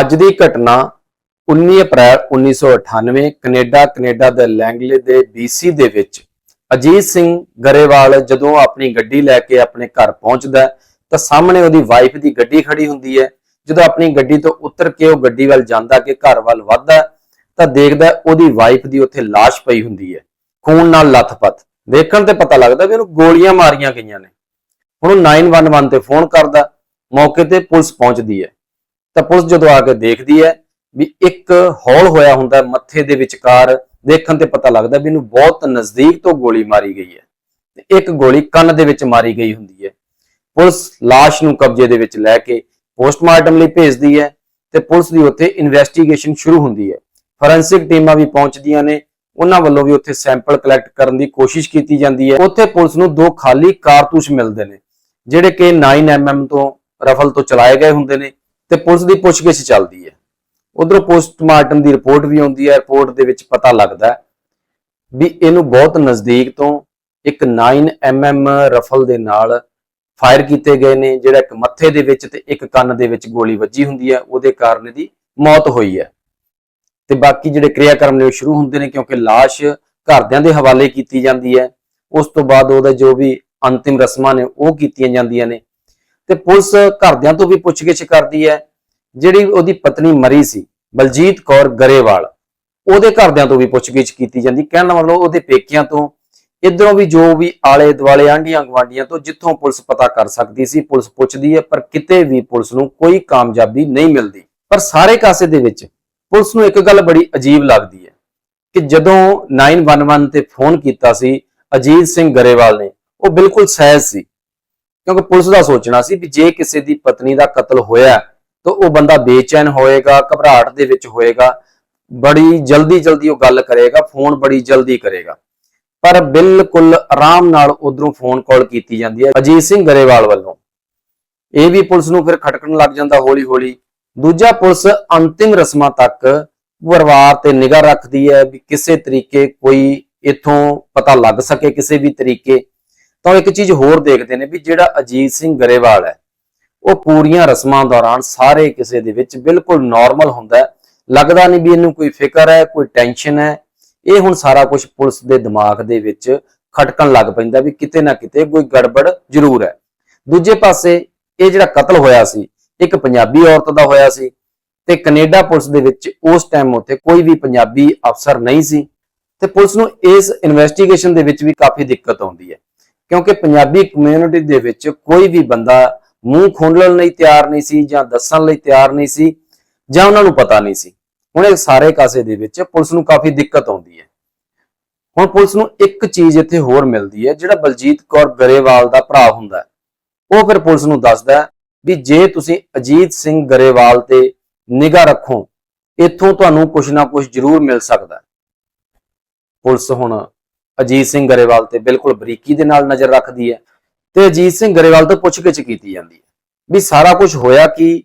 ਅੱਜ ਦੀ ਘਟਨਾ 19 ਅਪ੍ਰੈਲ 1998 Canada Canada ਦੇ ਲੈਂਗਲੇ ਦੇ BC ਦੇ ਵਿੱਚ। ਅਜੀਤ ਸਿੰਘ ਗਰੇਵਾਲ ਜਦੋਂ ਆਪਣੀ ਗੱਡੀ ਲੈ ਕੇ ਆਪਣੇ ਘਰ ਪਹੁੰਚਦਾ ਤਾਂ ਸਾਹਮਣੇ ਉਹਦੀ ਵਾਈਫ ਦੀ ਗੱਡੀ ਖੜੀ ਹੁੰਦੀ ਹੈ। ਜਦੋਂ ਆਪਣੀ ਗੱਡੀ ਤੋਂ ਉਤਰ ਕੇ ਉਹ ਗੱਡੀ ਵੱਲ ਜਾਂਦਾ ਕਿ ਘਰ ਵੱਲ ਵੱਧਦਾ ਤਾਂ ਦੇਖਦਾ ਉਹਦੀ ਵਾਈਫ ਦੀ ਉੱਥੇ ਲਾਸ਼ ਪਈ ਹੁੰਦੀ ਹੈ। ਖੂਨ ਨਾਲ ਲੱਥਪੱਥ ਦੇਖਣ ਤੇ ਪਤਾ ਲੱਗਦਾ ਵੀ ਉਹਨੂੰ ਗੋਲੀਆਂ ਮਾਰੀਆਂ ਗਈਆਂ ਨੇ। ਹੁਣ ਉਹ 911 ਤੇ ਫੋਨ ਕਰਦਾ, ਮੌਕੇ ਤੇ ਪੁਲਿਸ ਪਹੁੰਚਦੀ ਹੈ। ਤਾਂ ਪੁਲਿਸ ਜਦੋਂ ਆ ਕੇ ਦੇਖਦੀ ਹੈ ਵੀ ਇੱਕ ਹੌਲ ਹੋਇਆ ਹੁੰਦਾ ਮੱਥੇ ਦੇ ਵਿਚਕਾਰ, ਦੇਖਣ ਤੇ ਪਤਾ ਲੱਗਦਾ ਵੀ ਇਹਨੂੰ ਬਹੁਤ ਨਜ਼ਦੀਕ ਤੋਂ ਗੋਲੀ ਮਾਰੀ ਗਈ ਹੈ। ਤੇ ਇੱਕ ਗੋਲੀ ਕੰਨ ਦੇ ਵਿੱਚ ਮਾਰੀ ਗਈ ਹੁੰਦੀ ਹੈ। ਪੁਲਿਸ ਲਾਸ਼ ਨੂੰ ਕਬਜ਼ੇ ਦੇ ਵਿੱਚ ਲੈ ਕੇ ਪੋਸਟਮਾਰਟਮ ਲਈ ਭੇਜਦੀ ਹੈ ਤੇ ਪੁਲਿਸ ਦੀ ਉੱਥੇ ਇਨਵੈਸਟੀਗੇਸ਼ਨ ਸ਼ੁਰੂ ਹੁੰਦੀ ਹੈ। ਫੋਰੈਂਸਿਕ ਟੀਮਾਂ ਵੀ ਪਹੁੰਚਦੀਆਂ ਨੇ, ਉਹਨਾਂ ਵੱਲੋਂ ਵੀ ਉੱਥੇ ਸੈਂਪਲ ਕਲੈਕਟ ਕਰਨ ਦੀ ਕੋਸ਼ਿਸ਼ ਕੀਤੀ ਜਾਂਦੀ ਹੈ। ਉੱਥੇ ਪੁਲਿਸ ਨੂੰ ਦੋ ਖਾਲੀ ਕਾਰਤੂਸ ਮਿਲਦੇ ਨੇ, ਜਿਹੜੇ ਕਿ 9mm ਤੋਂ, ਰਫਲ ਤੋਂ ਚਲਾਏ ਗਏ ਹੁੰਦੇ ਨੇ। ਤੇ ਪੁਲਿਸ ਦੀ ਪੁੱਛਗਿੱਛ ਚੱਲਦੀ ਹੈ। ਉਧਰੋਂ ਪੋਸਟਮਾਰਟਮ ਦੀ ਰਿਪੋਰਟ ਵੀ ਆਉਂਦੀ ਹੈ, ਰਿਪੋਰਟ ਦੇ ਵਿੱਚ ਪਤਾ ਲੱਗਦਾ ਵੀ ਇਹਨੂੰ ਬਹੁਤ ਨਜ਼ਦੀਕ ਤੋਂ ਇੱਕ 9mm ਰਫਲ ਦੇ ਨਾਲ ਫਾਇਰ ਕੀਤੇ ਗਏ ਨੇ, ਜਿਹੜਾ ਇੱਕ ਮੱਥੇ ਦੇ ਵਿੱਚ ਤੇ ਇੱਕ ਕੰਨ ਦੇ ਵਿੱਚ ਗੋਲੀ ਵੱਜੀ ਹੁੰਦੀ ਹੈ, ਉਹਦੇ ਕਾਰਨ ਇਹਦੀ ਮੌਤ ਹੋਈ ਹੈ। ਤੇ ਬਾਕੀ ਜਿਹੜੇ ਕਿਰਿਆਕਰਮ ਨੇ ਉਹ ਸ਼ੁਰੂ ਹੁੰਦੇ ਨੇ ਕਿਉਂਕਿ ਲਾਸ਼ ਘਰਦਿਆਂ ਦੇ ਹਵਾਲੇ ਕੀਤੀ ਜਾਂਦੀ ਹੈ। ਉਸ ਤੋਂ ਬਾਅਦ ਉਹਦਾ ਜੋ ਵੀ ਅੰਤਿਮ ਰਸਮਾਂ ਨੇ ਉਹ ਕੀਤੀਆਂ ਜਾਂਦੀਆਂ ਨੇ। ਤੇ ਪੁਲਿਸ ਘਰਦਿਆਂ ਤੋਂ ਵੀ ਪੁੱਛਗਿੱਛ ਕਰਦੀ ਹੈ। ਜਿਹੜੀ ਉਹਦੀ ਪਤਨੀ ਮਰੀ ਸੀ, ਬਲਜੀਤ ਕੌਰ ਗਰੇਵਾਲ, ਉਹਦੇ ਘਰਦਿਆਂ ਤੋਂ ਵੀ ਪੁੱਛਗਿੱਛ ਕੀਤੀ ਜਾਂਦੀ। ਕਹਿਣ ਦਾ ਮਤਲਬ ਉਹਦੇ ਪੇਕਿਆਂ ਤੋਂ। ਇਧਰੋਂ ਵੀ ਜੋ ਵੀ ਆਲੇ ਦੁਆਲੇ, ਆਂਢੀਆਂ ਗਵਾਂਡੀਆਂ ਤੋਂ ਜਿੱਥੋਂ ਪੁਲਿਸ ਪਤਾ ਕਰ ਸਕਦੀ ਸੀ, ਪੁਲਿਸ ਪੁੱਛਦੀ ਹੈ, ਪਰ ਕਿਤੇ ਵੀ ਪੁਲਿਸ ਨੂੰ ਕੋਈ ਕਾਮਯਾਬੀ ਨਹੀਂ ਮਿਲਦੀ। ਪਰ ਸਾਰੇ ਕਾਸੇ ਦੇ ਵਿੱਚ ਪੁਲਿਸ ਨੂੰ ਇੱਕ ਗੱਲ ਬੜੀ ਅਜੀਬ ਲੱਗਦੀ ਹੈ ਕਿ ਜਦੋਂ 911 ਤੇ ਫੋਨ ਕੀਤਾ ਸੀ, ਅਜੀਤ ਸਿੰਘ ਗਰੇਵਾਲ ਨੇ, ਉਹ ਬਿਲਕੁਲ ਸਹਿਜ ਸੀ। ਕਿਉਂਕਿ ਪੁਲਿਸ ਦਾ ਸੋਚਣਾ ਸੀ ਵੀ ਜੇ ਕਿਸੇ ਦੀ ਪਤਨੀ ਦਾ ਕਤਲ ਹੋਇਆ ਤਾਂ ਉਹ ਬੰਦਾ ਬੇਚੈਨ ਹੋਏਗਾ, ਘਬਰਾਹਟ ਦੇ ਵਿੱਚ ਹੋਏਗਾ, ਬੜੀ ਜਲਦੀ ਜਲਦੀ ਉਹ ਗੱਲ ਕਰੇਗਾ, ਫੋਨ ਬੜੀ ਜਲਦੀ ਕਰੇਗਾ। ਪਰ ਬਿਲਕੁਲ ਆਰਾਮ ਨਾਲ ਉਧਰੋਂ ਫੋਨ ਕਾਲ ਕੀਤੀ ਜਾਂਦੀ ਹੈ ਅਜੀਤ ਸਿੰਘ ਗਰੇਵਾਲ ਵੱਲੋਂ। ਇਹ ਵੀ ਪੁਲਿਸ ਨੂੰ ਫਿਰ ਖਟਕਣ ਲੱਗ ਜਾਂਦਾ ਹੌਲੀ ਹੌਲੀ ਦੂਜਾ ਪੁਲਿਸ ਅੰਤਿਮ ਰਸਮਾਂ ਤੱਕ ਪਰਿਵਾਰ ਤੇ ਨਿਗਾਹ ਰੱਖਦੀ ਹੈ ਵੀ ਕਿਸੇ ਤਰੀਕੇ ਕੋਈ ਇਥੋਂ ਪਤਾ ਲੱਗ ਸਕੇ ਕਿਸੇ ਵੀ ਤਰੀਕੇ ਤਾਂ ਉਹ ਇੱਕ ਚੀਜ਼ ਹੋਰ ਦੇਖਦੇ ਨੇ ਵੀ ਜਿਹੜਾ ਅਜੀਤ ਸਿੰਘ ਗਰੇਵਾਲ ਹੈ, ਉਹ ਪੂਰੀਆਂ ਰਸਮਾਂ ਦੌਰਾਨ ਸਾਰੇ ਕਿਸੇ ਦੇ ਵਿੱਚ ਬਿਲਕੁਲ ਨਾਰਮਲ ਹੁੰਦਾ ਲੱਗਦਾ ਨਹੀਂ ਵੀ ਇਹਨੂੰ ਕੋਈ ਫਿਕਰ ਹੈ, ਕੋਈ ਟੈਨਸ਼ਨ ਹੈ। ਇਹ ਹੁਣ ਸਾਰਾ ਕੁਝ ਪੁਲਿਸ ਦੇ ਦਿਮਾਗ ਦੇ ਵਿੱਚ ਖਟਕਣ ਲੱਗ ਪੈਂਦਾ ਵੀ ਕਿਤੇ ਨਾ ਕਿਤੇ ਕੋਈ ਗੜਬੜ ਜ਼ਰੂਰ ਹੈ। ਦੂਜੇ ਪਾਸੇ ਇਹ ਜਿਹੜਾ ਕਤਲ ਹੋਇਆ ਸੀ, ਇੱਕ ਪੰਜਾਬੀ ਔਰਤ ਦਾ ਹੋਇਆ ਸੀ ਤੇ ਕੈਨੇਡਾ ਪੁਲਿਸ ਦੇ ਵਿੱਚ ਉਸ ਟਾਈਮ ਉੱਥੇ ਕੋਈ ਵੀ ਪੰਜਾਬੀ ਅਫਸਰ ਨਹੀਂ ਸੀ ਤੇ ਪੁਲਿਸ ਨੂੰ ਇਸ ਇਨਵੈਸਟੀਗੇਸ਼ਨ ਦੇ ਵਿੱਚ ਵੀ ਕਾਫੀ ਦਿੱਕਤ ਆਉਂਦੀ ਹੈ। ਕਿਉਂਕਿ ਪੰਜਾਬੀ ਕਮਿਊਨਿਟੀ ਦੇ ਵਿੱਚ ਕੋਈ ਵੀ ਬੰਦਾ ਮੂੰਹ ਖੋਲਣ ਲਈ ਤਿਆਰ ਨਹੀਂ ਸੀ ਜਾਂ ਦੱਸਣ ਲਈ ਤਿਆਰ ਨਹੀਂ ਸੀ ਜਾਂ ਉਹਨਾਂ ਨੂੰ ਪਤਾ ਨਹੀਂ ਸੀ। ਹੁਣ ਇਹ ਸਾਰੇ ਕਾਸੇ ਦੇ ਵਿੱਚ ਪੁਲਿਸ ਨੂੰ ਕਾਫੀ ਦਿੱਕਤ ਆਉਂਦੀ ਹੈ। ਹੁਣ ਪੁਲਿਸ ਨੂੰ ਇੱਕ ਚੀਜ਼ ਇੱਥੇ ਹੋਰ ਮਿਲਦੀ ਹੈ, ਜਿਹੜਾ ਬਲਜੀਤ ਕੌਰ ਗਰੇਵਾਲ ਦਾ ਭਰਾ ਹੁੰਦਾ ਹੈ। ਉਹ ਫਿਰ ਪੁਲਿਸ ਨੂੰ ਦੱਸਦਾ ਵੀ ਜੇ ਤੁਸੀਂ ਅਜੀਤ ਸਿੰਘ ਗਰੇਵਾਲ ਤੇ ਨਿਗਾਹ ਰੱਖੋ, ਇੱਥੋਂ ਤੁਹਾਨੂੰ ਕੁਝ ਨਾ ਕੁਝ ਜ਼ਰੂਰ ਮਿਲ ਸਕਦਾ ਪੁਲਿਸ ਹੁਣ ਅਜੀਤ ਸਿੰਘ ਗਰੇਵਾਲ ਤੇ ਬਿਲਕੁਲ ਬਰੀਕੀ ਦੇ ਨਾਲ ਨਜ਼ਰ ਰੱਖਦੀ ਹੈ ਤੇ ਅਜੀਤ ਸਿੰਘ ਗਰੇਵਾਲ ਤੋਂ ਪੁੱਛਗਿੱਛ ਕੀਤੀ ਜਾਂਦੀ ਹੈ ਵੀ ਸਾਰਾ ਕੁਝ ਹੋਇਆ ਕੀ?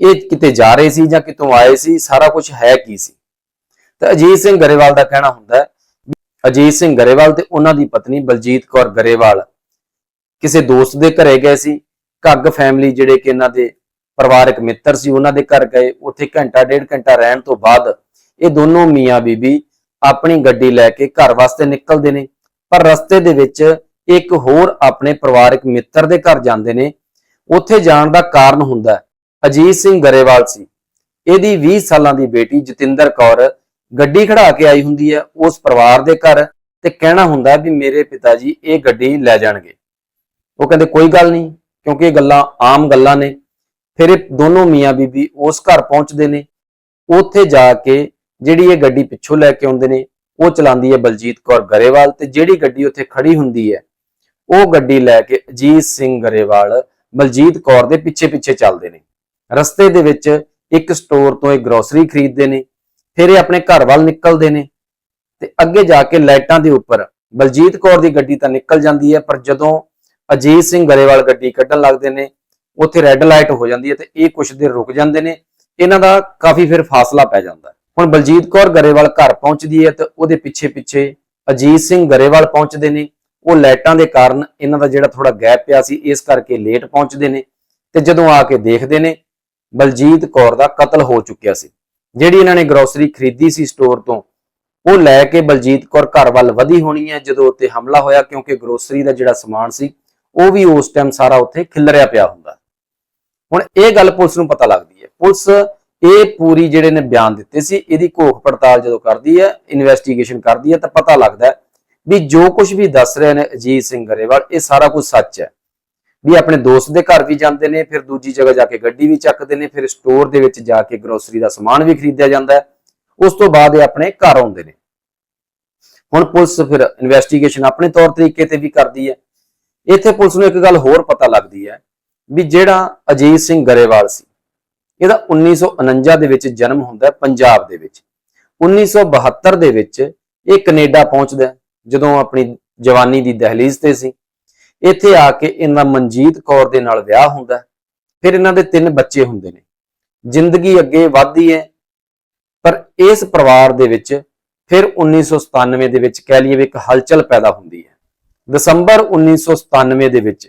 ਇਹ ਕਿਤੇ ਜਾ ਰਹੇ ਸੀ ਜਾਂ ਕਿਤੋਂ ਆਏ ਸੀ? ਸਾਰਾ ਕੁਝ ਹੈ ਕੀ ਸੀ? ਤਾਂ ਅਜੀਤ ਸਿੰਘ ਗਰੇਵਾਲ ਦਾ ਕਹਿਣਾ ਹੁੰਦਾ ਹੈ ਅਜੀਤ ਸਿੰਘ ਗਰੇਵਾਲ ਤੇ ਉਹਨਾਂ ਦੀ ਪਤਨੀ ਬਲਜੀਤ ਕੌਰ ਗਰੇਵਾਲ ਕਿਸੇ ਦੋਸਤ ਦੇ ਘਰੇ ਗਏ ਸੀ। ਘੱਗ ਫੈਮਿਲੀ ਜਿਹੜੇ ਕਿ ਇਹਨਾਂ ਦੇ ਪਰਿਵਾਰਕ ਮਿੱਤਰ ਸੀ, ਉਹਨਾਂ ਦੇ ਘਰ ਗਏ। ਉੱਥੇ ਘੰਟਾ, ਡੇਢ ਘੰਟਾ ਰਹਿਣ ਤੋਂ ਬਾਅਦ ਇਹ ਦੋਨੋਂ ਮੀਆਂ ਬੀਬੀ ਆਪਣੀ ਗੱਡੀ ਲੈ ਕੇ ਘਰ ਵਾਸਤੇ ਨਿਕਲਦੇ ਨੇ, ਪਰ ਰਸਤੇ ਦੇ ਵਿੱਚ ਇੱਕ ਹੋਰ ਆਪਣੇ ਪਰਿਵਾਰਕ ਮਿੱਤਰ ਦੇ ਘਰ ਜਾਂਦੇ ਨੇ। ਉੱਥੇ ਜਾਣ ਦਾ ਕਾਰਨ ਹੁੰਦਾ ਅਜੀਤ ਸਿੰਘ ਗਰੇਵਾਲ ਸੀ। ਇਹਦੀ 20 ਸਾਲਾਂ ਦੀ ਬੇਟੀ ਜਤਿੰਦਰ ਕੌਰ ਗੱਡੀ ਖੜਾ ਕੇ ਆਈ ਹੁੰਦੀ ਹੈ ਉਸ ਪਰਿਵਾਰ ਦੇ ਘਰ ਤੇ ਕਹਿਣਾ ਹੁੰਦਾ ਵੀ ਮੇਰੇ ਪਿਤਾ ਜੀ ਇਹ ਗੱਡੀ ਲੈ ਜਾਣਗੇ। ਉਹ ਕਹਿੰਦੇ ਕੋਈ ਗੱਲ ਨਹੀਂ, ਕਿਉਂਕਿ ਇਹ ਗੱਲਾਂ ਆਮ ਗੱਲਾਂ ਨੇ। ਫਿਰ ਇਹ ਦੋਨੋਂ ਮੀਆਂ ਬੀਬੀ ਉਸ ਘਰ ਪਹੁੰਚਦੇ ਨੇ। ਉੱਥੇ ਜਾ ਕੇ ਜਿਹੜੀ ਇਹ ਗੱਡੀ ਪਿੱਛੋਂ ਲੈ ਕੇ ਆਉਂਦੇ ਨੇ, ਉਹ ਚਲਾਉਂਦੀ ਹੈ ਬਲਜੀਤ ਕੌਰ ਗਰੇਵਾਲ ਤੇ ਜਿਹੜੀ ਗੱਡੀ ਉੱਥੇ ਖੜੀ ਹੁੰਦੀ ਹੈ, ਉਹ ਗੱਡੀ ਲੈ ਕੇ ਅਜੀਤ ਸਿੰਘ ਗਰੇਵਾਲ ਬਲਜੀਤ ਕੌਰ ਦੇ ਪਿੱਛੇ ਪਿੱਛੇ ਚੱਲਦੇ ਨੇ। ਰਸਤੇ ਦੇ ਵਿੱਚ ਇੱਕ ਸਟੋਰ ਤੋਂ ਇਹ ਗਰੋਸਰੀ ਖਰੀਦਦੇ ਨੇ, ਫਿਰ ਇਹ ਆਪਣੇ ਘਰ ਵੱਲ ਨਿਕਲਦੇ ਨੇ ਤੇ ਅੱਗੇ ਜਾ ਕੇ ਲਾਈਟਾਂ ਦੇ ਉੱਪਰ ਬਲਜੀਤ ਕੌਰ ਦੀ ਗੱਡੀ ਤਾਂ ਨਿਕਲ ਜਾਂਦੀ ਹੈ, ਪਰ ਜਦੋਂ ਅਜੀਤ ਸਿੰਘ ਗਰੇਵਾਲ ਗੱਡੀ ਕੱਢਣ ਲੱਗਦੇ ਨੇ, ਉੱਥੇ ਰੈੱਡ ਲਾਈਟ ਹੋ ਜਾਂਦੀ ਹੈ ਤੇ ਇਹ ਕੁਛ ਦੇਰ ਰੁਕ ਜਾਂਦੇ ਨੇ, ਇਹਨਾਂ ਦਾ ਕਾਫੀ ਫਿਰ ਫਾਸਲਾ ਪੈ ਜਾਂਦਾ ਹੁਣ ਬਲਜੀਤ ਕੌਰ ਗਰੇਵਾਲ ਘਰ ਪਹੁੰਚਦੀ ਹੈ ਤੇ ਉਹਦੇ ਪਿੱਛੇ ਪਿੱਛੇ ਅਜੀਤ ਸਿੰਘ ਗਰੇਵਾਲ ਪਹੁੰਚਦੇ ਨੇ। ਉਹ ਲਾਈਟਾਂ ਦੇ ਕਾਰਨ ਇਹਨਾਂ ਦਾ ਜਿਹੜਾ ਥੋੜਾ ਗੈਪ ਪਿਆ ਸੀ, ਇਸ ਕਰਕੇ ਲੇਟ ਪਹੁੰਚਦੇ ਨੇ ਤੇ ਜਦੋਂ ਆ ਕੇ ਦੇਖਦੇ ਨੇ, ਬਲਜੀਤ ਕੌਰ ਦਾ ਕਤਲ ਹੋ ਚੁੱਕਿਆ ਸੀ। ਜਿਹੜੀ ਇਹਨਾਂ ਨੇ ਗਰੋਸਰੀ ਖਰੀਦੀ ਸੀ ਸਟੋਰ ਤੋਂ, ਉਹ ਲੈ ਕੇ ਬਲਜੀਤ ਕੌਰ ਘਰ ਵੱਲ ਵਧੀ ਹੋਣੀ ਹੈ, ਜਦੋਂ ਉੱਤੇ ਹਮਲਾ ਹੋਇਆ ਕਿਉਂਕਿ ਗਰੋਸਰੀ ਦਾ ਜਿਹੜਾ ਸਮਾਨ ਸੀ, ਉਹ ਵੀ ਉਸ ਟਾਈਮ ਸਾਰਾ ਉੱਥੇ ਖਿਲਰਿਆ ਪਿਆ ਹੁੰਦਾ। ਹੁਣ ਇਹ ਗੱਲ ਪੁਲਿਸ ਨੂੰ ਪਤਾ ਲੱਗਦੀ ਹੈ। ਪੁਲਿਸ ਇਹ ਪੂਰੀ ਜਿਹੜੇ ਨੇ ਬਿਆਨ ਦਿੱਤੇ ਸੀ, ਇਹਦੀ ਘੋਖ ਪੜਤਾਲ ਜਦੋਂ ਕਰਦੀ ਹੈ ਇਨਵੈਸਟੀਗੇਸ਼ਨ ਕਰਦੀ ਹੈ, ਤਾਂ ਪਤਾ ਲੱਗਦਾ ਵੀ ਜੋ ਕੁਝ ਵੀ ਦੱਸ ਰਹੇ ਨੇ ਅਜੀਤ ਸਿੰਘ ਗਰੇਵਾਲ, ਇਹ ਸਾਰਾ ਕੁਝ ਸੱਚ ਹੈ। ਵੀ ਆਪਣੇ ਦੋਸਤ ਦੇ ਘਰ ਵੀ ਜਾਂਦੇ ਨੇ, ਫਿਰ ਦੂਜੀ ਜਗ੍ਹਾ ਜਾ ਕੇ ਗੱਡੀ ਵੀ ਚੱਕਦੇ ਨੇ, ਫਿਰ ਸਟੋਰ ਦੇ ਵਿੱਚ ਜਾ ਕੇ ਗਰੋਸਰੀ ਦਾ ਸਮਾਨ ਵੀ ਖਰੀਦਿਆ ਜਾਂਦਾ ਹੈ। ਉਸ ਤੋਂ ਬਾਅਦ ਇਹ ਆਪਣੇ ਘਰ ਆਉਂਦੇ ਨੇ। ਹੁਣ ਪੁਲਿਸ ਫਿਰ ਇਨਵੈਸਟੀਗੇਸ਼ਨ ਆਪਣੇ ਤੌਰ ਤਰੀਕੇ ਤੇ ਵੀ ਕਰਦੀ ਹੈ। ਇੱਥੇ ਪੁਲਿਸ ਨੂੰ ਇੱਕ ਗੱਲ ਹੋਰ ਪਤਾ ਲੱਗਦੀ ਹੈ ਵੀ ਜਿਹੜਾ ਅਜੀਤ ਸਿੰਘ ਗਰੇਵਾਲ ਸੀ ਇਹਦਾ 1949 ਦੇ ਵਿੱਚ ਜਨਮ ਹੁੰਦਾ ਪੰਜਾਬ ਦੇ ਵਿੱਚ। 1972 ਦੇ ਵਿੱਚ ਇਹ ਕੈਨੇਡਾ ਪਹੁੰਚਦਾ ਜਦੋਂ ਆਪਣੀ ਜਵਾਨੀ ਦੀ ਦਹਲੀਜ਼ ਤੇ ਸੀ। ਇੱਥੇ ਆ ਕੇ ਇਹਨਾਂ ਮਨਜੀਤ ਕੌਰ ਦੇ ਨਾਲ ਵਿਆਹ ਹੁੰਦਾ ਫਿਰ ਇਹਨਾਂ ਦੇ ਤਿੰਨ ਬੱਚੇ ਹੁੰਦੇ ਨੇ। ਜ਼ਿੰਦਗੀ ਅੱਗੇ ਵਧਦੀ ਹੈ, ਪਰ ਇਸ ਪਰਿਵਾਰ ਦੇ ਵਿੱਚ ਫਿਰ 1997 ਦੇ ਵਿੱਚ ਕਹਿ ਲਈਏ ਵੀ ਇੱਕ ਹਲਚਲ ਪੈਦਾ ਹੁੰਦੀ ਹੈ। ਦਸੰਬਰ 1997 ਦੇ ਵਿੱਚ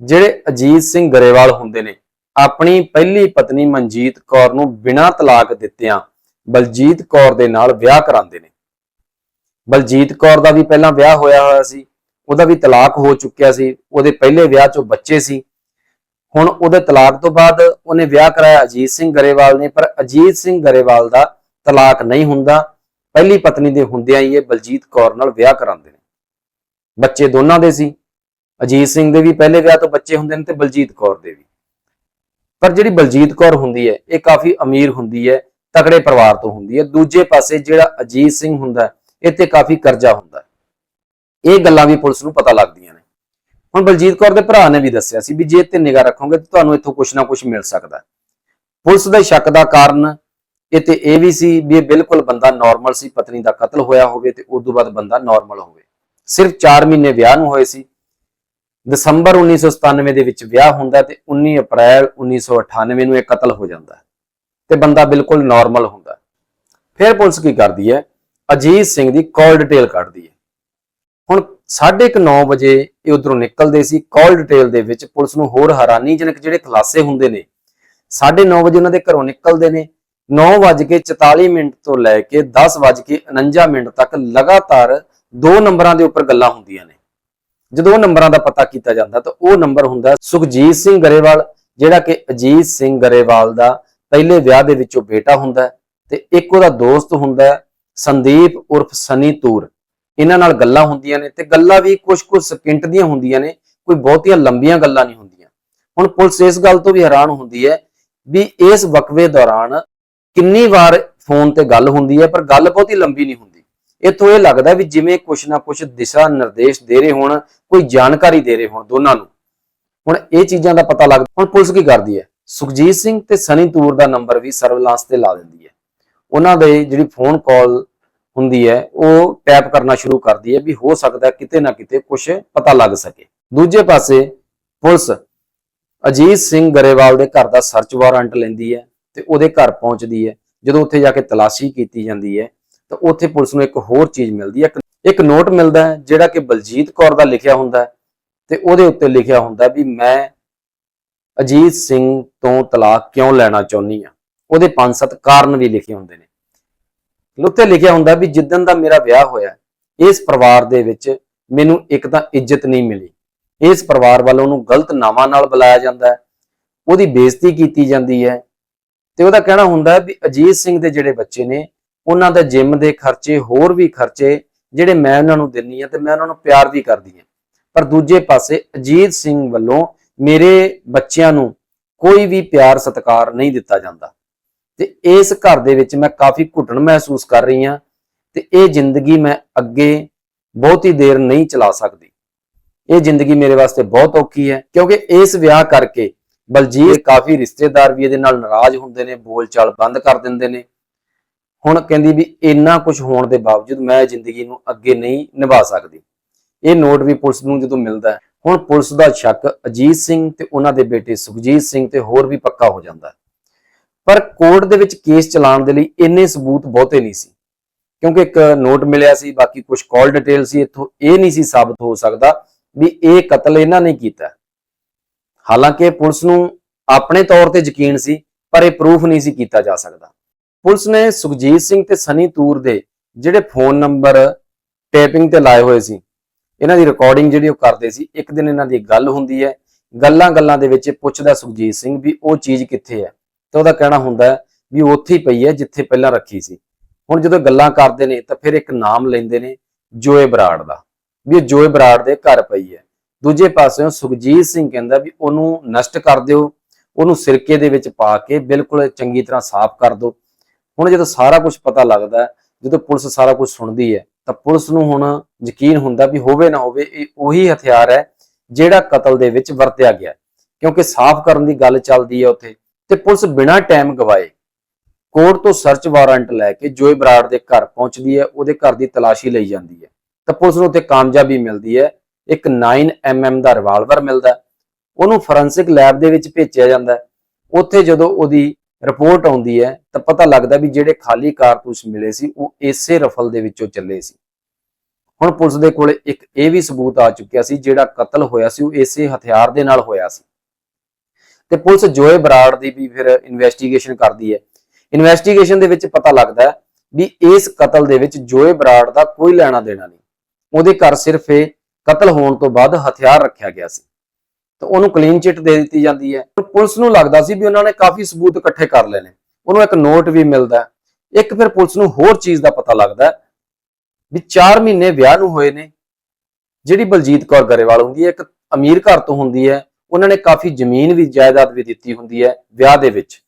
ਜਿਹੜੇ ਅਜੀਤ ਸਿੰਘ ਗਰੇਵਾਲ ਹੁੰਦੇ ਨੇ ਆਪਣੀ ਪਹਿਲੀ ਪਤਨੀ ਮਨਜੀਤ ਕੌਰ ਨੂੰ ਬਿਨਾਂ ਤਲਾਕ ਦਿੱਤਿਆਂ ਬਲਜੀਤ ਕੌਰ ਦੇ ਨਾਲ ਵਿਆਹ ਕਰਾਉਂਦੇ ਨੇ। ਬਲਜੀਤ ਕੌਰ ਦਾ ਵੀ ਪਹਿਲਾਂ ਵਿਆਹ ਹੋਇਆ ਹੋਇਆ ਸੀ, ਉਹਦਾ ਵੀ ਤਲਾਕ ਹੋ ਚੁੱਕਿਆ ਸੀ, ਉਹਦੇ ਪਹਿਲੇ ਵਿਆਹ 'ਚੋਂ ਬੱਚੇ ਸੀ। ਹੁਣ ਉਹਦੇ ਤਲਾਕ ਤੋਂ ਬਾਅਦ ਉਹਨੇ ਵਿਆਹ ਕਰਾਇਆ ਅਜੀਤ ਸਿੰਘ ਗਰੇਵਾਲ ਨੇ, ਪਰ ਅਜੀਤ ਸਿੰਘ ਗਰੇਵਾਲ ਦਾ ਤਲਾਕ ਨਹੀਂ ਹੁੰਦਾ। ਪਹਿਲੀ ਪਤਨੀ ਦੇ ਹੁੰਦਿਆਂ ਹੀ ਇਹ ਬਲਜੀਤ ਕੌਰ ਨਾਲ ਵਿਆਹ ਕਰਾਉਂਦੇ ਨੇ। ਬੱਚੇ ਦੋਨਾਂ ਦੇ ਸੀ। ਅਜੀਤ ਸਿੰਘ ਦੇ ਵੀ ਪਹਿਲੇ ਵਿਆਹ ਤੋਂ ਬੱਚੇ ਹੁੰਦੇ ਨੇ ਤੇ ਬਲਜੀਤ ਕੌਰ ਦੇ ਵੀ। ਪਰ ਜਿਹੜੀ ਬਲਜੀਤ ਕੌਰ ਹੁੰਦੀ ਹੈ, ਇਹ ਕਾਫੀ ਅਮੀਰ ਹੁੰਦੀ ਹੈ, ਤਕੜੇ ਪਰਿਵਾਰ ਤੋਂ ਹੁੰਦੀ ਹੈ। ਦੂਜੇ ਪਾਸੇ ਜਿਹੜਾ ਅਜੀਤ ਸਿੰਘ ਹੁੰਦਾ ਇਹ ਤੇ ਕਾਫੀ ਕਰਜ਼ਾ ਹੁੰਦਾ ਇਹ ਗੱਲਾਂ ਵੀ ਪੁਲਿਸ ਨੂੰ ਪਤਾ ਲੱਗਦੀਆਂ ਨੇ। ਹੁਣ ਬਲਜੀਤ ਕੌਰ ਦੇ ਭਰਾ ਨੇ ਵੀ ਦੱਸਿਆ ਸੀ ਵੀ ਜੇ ਤੇ ਨਿਗਾਹ ਰੱਖੋਗੇ ਤਾਂ ਤੁਹਾਨੂੰ ਇੱਥੋਂ ਕੁਝ ਨਾ ਕੁਝ ਮਿਲ ਸਕਦਾ ਪੁਲਿਸ ਦੇ ਸ਼ੱਕ ਦਾ ਕਾਰਨ ਇਹ ਤੇ ਇਹ ਵੀ ਸੀ ਵੀ ਇਹ ਬਿਲਕੁਲ ਬੰਦਾ ਨਾਰਮਲ ਸੀ, ਪਤਨੀ ਦਾ ਕਤਲ ਹੋਇਆ ਹੋਵੇ ਤੇ ਉਸ ਤੋਂ ਬਾਅਦ ਬੰਦਾ ਨਾਰਮਲ ਹੋਵੇ। ਸਿਰਫ 4 ਮਹੀਨੇ ਵਿਆਹ ਨੂੰ ਹੋਏ ਸੀ ਦਸੰਬਰ 1997 ਦੇ ਵਿੱਚ ਵਿਆਹ ਹੁੰਦਾ ਤੇ 19 ਅਪ੍ਰੈਲ 1998 ਨੂੰ ਇਹ ਕਤਲ ਹੋ ਜਾਂਦਾ ਹੈ ਤੇ ਬੰਦਾ ਬਿਲਕੁਲ ਨਾਰਮਲ ਹੁੰਦਾ ਫਿਰ ਪੁਲਿਸ ਕੀ ਕਰਦੀ ਹੈ? ਅਜੀਤ ਸਿੰਘ ਦੀ ਕਾਲ ਡਿਟੇਲ ਕੱਢਦੀ ਹੈ। ਹੁਣ 9:30 ਵਜੇ ਇਹ ਉਧਰੋਂ ਨਿਕਲਦੇ ਸੀ। ਕਾਲ ਡਿਟੇਲ ਦੇ ਵਿੱਚ ਪੁਲਿਸ ਨੂੰ ਹੋਰ ਹੈਰਾਨੀਜਨਕ ਜਿਹੜੇ ਖੁਲਾਸੇ ਹੁੰਦੇ ਨੇ 9:30 ਵਜੇ ਉਹਨਾਂ ਦੇ ਘਰੋਂ ਨਿਕਲਦੇ ਨੇ। 9:44 ਮਿੰਟ ਤੋਂ ਲੈ ਕੇ 10:49 ਮਿੰਟ ਤੱਕ ਲਗਾਤਾਰ ਦੋ ਨੰਬਰਾਂ ਦੇ ਉੱਪਰ ਗੱਲਾਂ ਹੁੰਦੀਆਂ ਨੇ। ਜਦੋਂ ਉਹ ਨੰਬਰਾਂ ਦਾ ਪਤਾ ਕੀਤਾ ਜਾਂਦਾ ਤਾਂ ਉਹ ਨੰਬਰ ਹੁੰਦਾ ਸੁਖਜੀਤ ਸਿੰਘ ਗਰੇਵਾਲ, ਜਿਹੜਾ ਕਿ ਅਜੀਤ ਸਿੰਘ ਗਰੇਵਾਲ ਦਾ ਪਹਿਲੇ ਵਿਆਹ ਦੇ ਵਿੱਚੋਂ ਬੇਟਾ ਹੁੰਦਾ ਹੈ ਤੇ ਇੱਕ ਉਹਦਾ ਦੋਸਤ ਹੁੰਦਾ ਸੰਦੀਪ ਉਰਫ ਸਨੀ ਤੂਰ। ਇਹਨਾਂ ਨਾਲ ਗੱਲਾਂ ਹੁੰਦੀਆਂ ਨੇ ਤੇ ਗੱਲਾਂ ਵੀ ਕੁਝ ਕੁ ਸਕਿੰਟ ਦੀਆਂ ਹੁੰਦੀਆਂ ਨੇ, ਕੋਈ ਬਹੁਤੀਆਂ ਲੰਬੀਆਂ ਗੱਲਾਂ ਨਹੀਂ ਹੁੰਦੀਆਂ। ਹੁਣ ਪੁਲਿਸ ਇਸ ਗੱਲ ਤੋਂ ਵੀ ਹੈਰਾਨ ਹੁੰਦੀ ਹੈ ਵੀ ਇਸ ਵਕਵੇ ਦੌਰਾਨ ਕਿੰਨੀ ਵਾਰ ਫੋਨ ਤੇ ਗੱਲ ਹੁੰਦੀ ਹੈ, ਪਰ ਗੱਲ ਬਹੁਤੀ ਲੰਬੀ ਨਹੀਂ ਹੁੰਦੀ। ਇੱਥੋਂ ਇਹ ਲੱਗਦਾ ਵੀ ਜਿਵੇਂ ਕੁਛ ਨਾ ਕੁਛ ਦਿਸ਼ਾ ਨਿਰਦੇਸ਼ ਦੇ ਰਹੇ ਹੋਣ, ਕੋਈ ਜਾਣਕਾਰੀ ਦੇ ਰਹੇ ਹੋਣ ਦੋਨਾਂ ਨੂੰ। ਹੁਣ ਇਹ ਚੀਜ਼ਾਂ ਦਾ ਪਤਾ ਲੱਗਦਾ ਹੁਣ ਪੁਲਿਸ ਕੀ ਕਰਦੀ ਹੈ? ਸੁਖਜੀਤ ਸਿੰਘ ਤੇ ਸਨੀ ਤੂਰ ਦਾ ਨੰਬਰ ਵੀ ਸਰਵਲਾਂਸ ਤੇ ਲਾ ਦਿੰਦੀ ਹੈ। ਉਹਨਾਂ ਦੇ ਜਿਹੜੀ ਫੋਨ ਕਾਲ ਹੁੰਦੀ ਹੈ, ਉਹ ਟੈਪ ਕਰਨਾ ਸ਼ੁਰੂ ਕਰਦੀ ਹੈ ਵੀ ਹੋ ਸਕਦਾ ਕਿਤੇ ਨਾ ਕਿਤੇ ਕੁਝ ਪਤਾ ਲੱਗ ਸਕੇ। ਦੂਜੇ ਪਾਸੇ ਪੁਲਿਸ ਅਜੀਤ ਸਿੰਘ ਗਰੇਵਾਲ ਦੇ ਘਰ ਦਾ ਸਰਚ ਵਾਰੰਟ ਲੈਂਦੀ ਹੈ ਤੇ ਉਹਦੇ ਘਰ ਪਹੁੰਚਦੀ ਹੈ। ਜਦੋਂ ਉੱਥੇ ਜਾ ਕੇ ਤਲਾਸ਼ੀ ਕੀਤੀ ਜਾਂਦੀ ਹੈ ਤਾਂ ਉੱਥੇ ਪੁਲਿਸ ਨੂੰ ਇੱਕ ਹੋਰ ਚੀਜ਼ ਮਿਲਦੀ ਹੈ। ਇੱਕ- ਨੋਟ ਮਿਲਦਾ ਹੈ, ਜਿਹੜਾ ਕਿ ਬਲਜੀਤ ਕੌਰ ਦਾ ਲਿਖਿਆ ਹੁੰਦਾ ਹੈ ਤੇ ਉਹਦੇ ਉੱਤੇ ਲਿਖਿਆ ਹੁੰਦਾ ਵੀ ਮੈਂ ਅਜੀਤ ਸਿੰਘ ਤੋਂ ਤਲਾਕ ਕਿਉਂ ਲੈਣਾ ਚਾਹੁੰਦੀ ਆ ਉਹਦੇ ਪੰਜ ਸੱਤ ਕਾਰਨ ਵੀ ਲਿਖੇ ਹੁੰਦੇ ਨੇ। ਉੱਤੇ ਲਿਖਿਆ ਹੁੰਦਾ ਵੀ ਜਿੱਦਨ ਦਾ ਮੇਰਾ ਵਿਆਹ ਹੋਇਆ, ਇਸ ਪਰਿਵਾਰ ਦੇ ਵਿੱਚ ਮੈਨੂੰ ਇੱਕ ਤਾਂ ਇੱਜ਼ਤ ਨਹੀਂ ਮਿਲੀ। ਇਸ ਪਰਿਵਾਰ ਵੱਲੋਂ ਉਹਨੂੰ ਗਲਤ ਨਾਵਾਂ ਨਾਲ ਬੁਲਾਇਆ ਜਾਂਦਾ ਹੈ, ਉਹਦੀ ਬੇਇੱਜ਼ਤੀ ਕੀਤੀ ਜਾਂਦੀ ਹੈ ਤੇ ਉਹਦਾ ਕਹਿਣਾ ਹੁੰਦਾ ਹੈ ਵੀ ਅਜੀਤ ਸਿੰਘ ਦੇ ਜਿਹੜੇ ਬੱਚੇ ਨੇ ਉਹਨਾਂ ਦਾ ਜਿਮ ਦੇ ਖਰਚੇ ਹੋਰ ਵੀ ਖਰਚੇ ਜਿਹੜੇ ਮੈਂ ਉਹਨਾਂ ਨੂੰ ਦਿੰਨੀ ਆ ਤੇ ਮੈਂ ਉਹਨਾਂ ਨੂੰ ਪਿਆਰ ਵੀ ਕਰਦੀ ਹਾਂ ਪਰ ਦੂਜੇ ਪਾਸੇ ਅਜੀਤ ਸਿੰਘ ਵੱਲੋਂ ਮੇਰੇ ਬੱਚਿਆਂ ਨੂੰ ਕੋਈ ਵੀ ਪਿਆਰ ਸਤਿਕਾਰ ਨਹੀਂ ਦਿੱਤਾ ਜਾਂਦਾ। ਤੇ ਇਸ ਘਰ ਦੇ ਵਿੱਚ ਮੈਂ ਕਾਫੀ ਘੁਟਣ ਮਹਿਸੂਸ ਕਰ ਰਹੀ ਹਾਂ ਤੇ ਇਹ ਜ਼ਿੰਦਗੀ ਮੈਂ ਅੱਗੇ ਬਹੁਤੀ ਦੇਰ ਨਹੀਂ ਚਲਾ ਸਕਦੀ। ਇਹ ਜ਼ਿੰਦਗੀ ਮੇਰੇ ਵਾਸਤੇ ਬਹੁਤ ਔਖੀ ਹੈ ਕਿਉਂਕਿ ਇਸ ਵਿਆਹ ਕਰਕੇ ਬਲਜੀਤ ਕਾਫੀ ਰਿਸ਼ਤੇਦਾਰ ਵੀ ਇਹਦੇ ਨਾਲ ਨਾਰਾਜ਼ ਹੁੰਦੇ ਨੇ, ਬੋਲਚਾਲ ਬੰਦ ਕਰ ਦਿੰਦੇ ਨੇ। ਹੁਣ ਕਹਿੰਦੀ ਵੀ ਇੰਨਾ ਕੁਝ ਹੋਣ ਦੇ ਬਾਵਜੂਦ ਮੈਂ ਜ਼ਿੰਦਗੀ ਨੂੰ ਅੱਗੇ ਨਹੀਂ ਨਿਭਾ ਸਕਦੀ। ਇਹ ਨੋਟ ਵੀ ਪੁਲਿਸ ਨੂੰ ਜਦੋਂ ਮਿਲਦਾ ਹੈ, ਹੁਣ ਪੁਲਿਸ ਦਾ ਸ਼ੱਕ ਅਜੀਤ ਸਿੰਘ ਤੇ ਉਹਨਾਂ ਦੇ ਬੇਟੇ ਸੁਖਜੀਤ ਸਿੰਘ ਤੇ ਹੋਰ ਵੀ ਪੱਕਾ ਹੋ ਜਾਂਦਾ ਹੈ। ਪਰ ਕੋਰਟ ਦੇ ਵਿੱਚ ਕੇਸ ਚਲਾਉਣ ਦੇ ਲਈ ਇੰਨੇ ਸਬੂਤ ਬਹੁਤੇ ਨਹੀਂ ਸੀ। ਕਿਉਂਕਿ ਇੱਕ ਨੋਟ ਮਿਲਿਆ ਸੀ, ਬਾਕੀ ਕੁਝ ਕਾਲ ਡਿਟੇਲ ਸੀ, ਇੱਥੋਂ ਇਹ ਨਹੀਂ ਸੀ ਸਾਬਤ ਹੋ ਸਕਦਾ ਵੀ ਇਹ ਕਤਲ ਇਹਨਾਂ ਨੇ ਕੀਤਾ ਹਾਲਾਂਕਿ ਪੁਲਿਸ ਨੂੰ ਆਪਣੇ ਤੌਰ ਤੇ ਯਕੀਨ ਸੀ, ਪਰ ਇਹ ਪ੍ਰੂਫ ਨਹੀਂ ਸੀ ਕੀਤਾ ਜਾ ਸਕਦਾ। ਪੁਲਿਸ ਨੇ ਸੁਖਜੀਤ ਸਿੰਘ ਤੇ ਸਨੀ ਤੂਰ ਦੇ ਜਿਹੜੇ ਫੋਨ ਨੰਬਰ ਟੈਪਿੰਗ ਤੇ ਲਾਏ ਹੋਏ ਸੀ, ਇਹਨਾਂ ਦੀ ਰਿਕਾਰਡਿੰਗ ਜਿਹੜੀ ਉਹ ਕਰਦੇ ਸੀ, ਇੱਕ ਦਿਨ ਇਹਨਾਂ ਦੀ ਗੱਲ ਹੁੰਦੀ ਹੈ, ਗੱਲਾਂ ਗੱਲਾਂ ਦੇ ਵਿੱਚ ਪੁੱਛਦਾ ਸੁਖਜੀਤ ਸਿੰਘ ਵੀ ਉਹ ਚੀਜ਼ ਕਿੱਥੇ ਹੈ? ਤਾਂ ਉਹਦਾ ਕਹਿਣਾ ਹੁੰਦਾ ਵੀ ਉੱਥੇ ਹੀ ਪਈ ਹੈ ਜਿੱਥੇ ਪਹਿਲਾਂ ਰੱਖੀ ਸੀ। ਹੁਣ ਜਦੋਂ ਗੱਲਾਂ ਕਰਦੇ ਨੇ ਤਾਂ ਫਿਰ ਇੱਕ ਨਾਮ ਲੈਂਦੇ ਨੇ ਜੋਏ ਬਰਾੜ ਦਾ, ਵੀ ਇਹ ਜੋਏ ਬਰਾੜ ਦੇ ਘਰ ਪਈ ਹੈ। ਦੂਜੇ ਪਾਸਿਓਂ ਸੁਖਜੀਤ ਸਿੰਘ ਕਹਿੰਦਾ ਵੀ ਉਹਨੂੰ ਨਸ਼ਟ ਕਰ ਦਿਓ, ਉਹਨੂੰ ਸਿਰਕੇ ਦੇ ਵਿੱਚ ਪਾ ਕੇ ਬਿਲਕੁਲ ਚੰਗੀ ਤਰ੍ਹਾਂ ਸਾਫ਼ ਕਰ ਦਿਓ ਹੁਣ ਜਦੋਂ ਸਾਰਾ ਕੁਝ ਪਤਾ ਲੱਗਦਾ ਜਦੋਂ ਪੁਲਿਸ ਸਾਰਾ ਕੁਝ ਸੁਣਦੀ ਹੈ, ਤਾਂ ਪੁਲਿਸ ਨੂੰ ਹੁਣ ਯਕੀਨ ਹੁੰਦਾ ਵੀ ਹੋਵੇ ਨਾ ਹੋਵੇ, ਇਹ ਉਹੀ ਹਥਿਆਰ ਹੈ ਜਿਹੜਾ ਕਤਲ ਦੇ ਵਿੱਚ ਵਰਤਿਆ ਗਿਆ ਕਿਉਂਕਿ ਸਾਫ਼ ਕਰਨ ਦੀ ਗੱਲ ਚੱਲਦੀ ਹੈ ਉੱਥੇ ਤੇ ਪੁਲਿਸ ਬਿਨਾਂ ਟਾਈਮ ਗਵਾਏ ਕੋਰਟ ਤੋਂ ਸਰਚ ਵਾਰੰਟ ਲੈ ਕੇ ਜੋਏ ਬਰਾੜ ਦੇ ਘਰ ਪਹੁੰਚਦੀ ਹੈ, ਉਹਦੇ ਘਰ ਦੀ ਤਲਾਸ਼ੀ ਲਈ ਜਾਂਦੀ ਹੈ। ਤਾਂ ਪੁਲਿਸ ਨੂੰ ਉੱਥੇ ਕਾਮਯਾਬੀ ਮਿਲਦੀ ਹੈ, ਇੱਕ 9mm ਦਾ ਰਿਵਾਲਵਰ ਮਿਲਦਾ ਉਹਨੂੰ ਫੋਰੈਂਸਿਕ ਲੈਬ ਦੇ ਵਿੱਚ ਭੇਜਿਆ ਜਾਂਦਾ ਉੱਥੇ ਜਦੋਂ ਉਹਦੀ ਰਿਪੋਰਟ ਆਉਂਦੀ ਹੈ, ਤਾਂ ਪਤਾ ਲੱਗਦਾ ਵੀ ਜਿਹੜੇ ਖਾਲੀ ਕਾਰਤੂਸ ਮਿਲੇ ਸੀ, ਉਹ ਇਸੇ ਰਫਲ ਦੇ ਵਿੱਚੋਂ ਚੱਲੇ ਸੀ। ਹੁਣ ਪੁਲਿਸ ਦੇ ਕੋਲ ਇੱਕ ਇਹ ਵੀ ਸਬੂਤ ਆ ਚੁੱਕਿਆ ਸੀ, ਜਿਹੜਾ ਕਤਲ ਹੋਇਆ ਸੀ, ਉਹ ਇਸੇ ਹਥਿਆਰ ਦੇ ਨਾਲ ਹੋਇਆ ਸੀ। ਤੇ ਪੁਲਿਸ ਜੋਏ ਬਰਾੜ ਦੀ ਵੀ ਫਿਰ ਇਨਵੈਸਟੀਗੇਸ਼ਨ ਕਰਦੀ ਹੈ। ਇਨਵੈਸਟੀਗੇਸ਼ਨ ਦੇ ਵਿੱਚ ਪਤਾ ਲੱਗਦਾ ਵੀ ਇਸ ਕਤਲ ਦੇ ਵਿੱਚ ਜੋਏ ਬਰਾੜ ਦਾ ਕੋਈ ਲੈਣਾ ਦੇਣਾ ਨਹੀਂ। ਉਹਦੇ ਘਰ ਸਿਰਫ ਇਹ ਕਤਲ ਹੋਣ ਤੋਂ ਬਾਅਦ ਹਥਿਆਰ ਰੱਖਿਆ ਗਿਆ ਸੀ। ਤਾਂ ਉਹਨੂੰ ਕਲੀਨ ਚਿੱਟ ਦੇ ਦਿੱਤੀ ਜਾਂਦੀ ਹੈ। ਹੁਣ ਪੁਲਿਸ ਨੂੰ ਲੱਗਦਾ ਸੀ ਵੀ ਉਹਨਾਂ ਨੇ ਕਾਫੀ ਸਬੂਤ ਇਕੱਠੇ ਕਰ ਲਏ ਨੇ। ਉਹਨੂੰ ਇੱਕ ਨੋਟ ਵੀ ਮਿਲਦਾ ਇੱਕ ਫਿਰ ਪੁਲਿਸ ਨੂੰ ਹੋਰ ਚੀਜ਼ ਦਾ ਪਤਾ ਲੱਗਦਾ ਵੀ 4 ਮਹੀਨੇ ਵਿਆਹ ਨੂੰ ਹੋਏ ਨੇ। ਜਿਹੜੀ ਬਲਜੀਤ ਕੌਰ ਗਰੇਵਾਲ ਹੁੰਦੀ ਹੈ, ਇੱਕ ਅਮੀਰ ਘਰ ਤੋਂ ਹੁੰਦੀ ਹੈ। ਉਹਨਾਂ ਨੇ ਕਾਫੀ ਜ਼ਮੀਨ ਵੀ ਜਾਇਦਾਦ ਵੀ ਦਿੱਤੀ ਹੁੰਦੀ ਹੈ ਵਿਆਹ ਦੇ ਵਿੱਚ।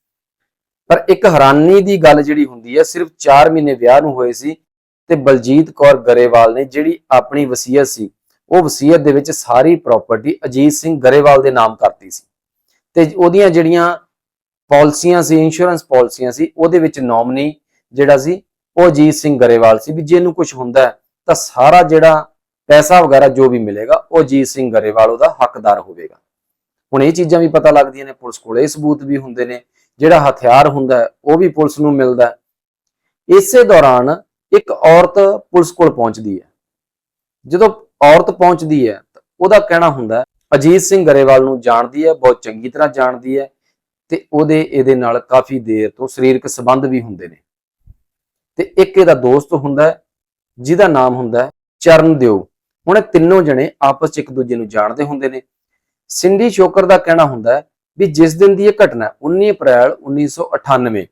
ਪਰ ਇੱਕ ਹੈਰਾਨੀ ਦੀ ਗੱਲ ਜਿਹੜੀ ਹੁੰਦੀ ਹੈ, ਸਿਰਫ 4 ਮਹੀਨੇ ਵਿਆਹ ਨੂੰ ਹੋਏ ਸੀ ਤੇ ਬਲਜੀਤ ਕੌਰ ਗਰੇਵਾਲ ਨੇ ਜਿਹੜੀ ਆਪਣੀ ਵਸੀਅਤ ਸੀ ਉਹ ਵਸੀਅਤ ਦੇ ਵਿੱਚ ਸਾਰੀ ਪ੍ਰਾਪਰਟੀ ਅਜੀਤ ਸਿੰਘ ਗਰੇਵਾਲ ਦੇ ਨਾਮ ਕਰਤੀ ਸੀ। ਤੇ ਉਹਦੀਆਂ ਜਿਹੜੀਆਂ ਪਾਲਿਸੀਆਂ ਸੀ ਇੰਸ਼ੋਰੈਂਸ ਪਾਲਿਸੀਆਂ ਸੀ, ਉਹਦੇ ਵਿੱਚ ਨੋਮਨੀ ਜਿਹੜਾ ਸੀ, ਉਹ ਅਜੀਤ ਸਿੰਘ ਗਰੇਵਾਲ ਸੀ ਵੀ ਜੇ ਇਹਨੂੰ ਕੁਝ ਹੁੰਦਾ ਤਾਂ ਸਾਰਾ ਜਿਹੜਾ ਪੈਸਾ ਵਗੈਰਾ ਜੋ ਵੀ ਮਿਲੇਗਾ, ਉਹ ਅਜੀਤ ਸਿੰਘ ਗਰੇਵਾਲ ਉਹਦਾ ਹੱਕਦਾਰ ਹੋਵੇਗਾ। ਹੁਣ ਇਹ ਚੀਜ਼ਾਂ ਵੀ ਪਤਾ ਲੱਗਦੀਆਂ ਨੇ, ਪੁਲਿਸ ਕੋਲ ਇਹ ਸਬੂਤ ਵੀ ਹੁੰਦੇ ਨੇ, ਜਿਹੜਾ ਹਥਿਆਰ ਹੁੰਦਾ ਉਹ ਵੀ ਪੁਲਿਸ ਨੂੰ ਮਿਲਦਾ ਇਸੇ ਦੌਰਾਨ ਇੱਕ ਔਰਤ ਪੁਲਿਸ ਕੋਲ ਪਹੁੰਚਦੀ ਹੈ। ਜਦੋਂ ਔਰਤ ਪਹੁੰਚਦੀ ਹੈ ਉਹਦਾ ਕਹਿਣਾ ਹੁੰਦਾ ਅਜੀਤ ਸਿੰਘ ਗਰੇਵਾਲ ਨੂੰ ਜਾਣਦੀ ਹੈ ਬਹੁਤ ਚੰਗੀ ਤਰ੍ਹਾਂ ਜਾਣਦੀ ਹੈ ਤੇ ਉਹਦੇ ਇਹਦੇ ਨਾਲ ਕਾਫੀ ਦੇਰ ਤੋਂ ਸਰੀਰਕ ਸੰਬੰਧ ਵੀ ਹੁੰਦੇ ਨੇ। ਤੇ ਇੱਕ ਇਹਦਾ ਦੋਸਤ ਹੁੰਦਾ ਹੈ ਜਿਹਦਾ ਨਾਮ ਹੁੰਦਾ ਚਰਨ ਦਿਓ। ਹੁਣ ਇਹ ਤਿੰਨੋਂ ਜਣੇ ਆਪਸ ਚ ਇੱਕ ਦੂਜੇ ਨੂੰ ਜਾਣਦੇ ਹੁੰਦੇ ਨੇ। ਸਿੰਡੀ ਸ਼ੋਕਰ ਦਾ ਕਹਿਣਾ ਹੁੰਦਾ ਹੈ ਵੀ ਜਿਸ ਦਿਨ ਦੀ ਇਹ ਘਟਨਾ ਹੈ, 19 ਅਪ੍ਰੈਲ 1998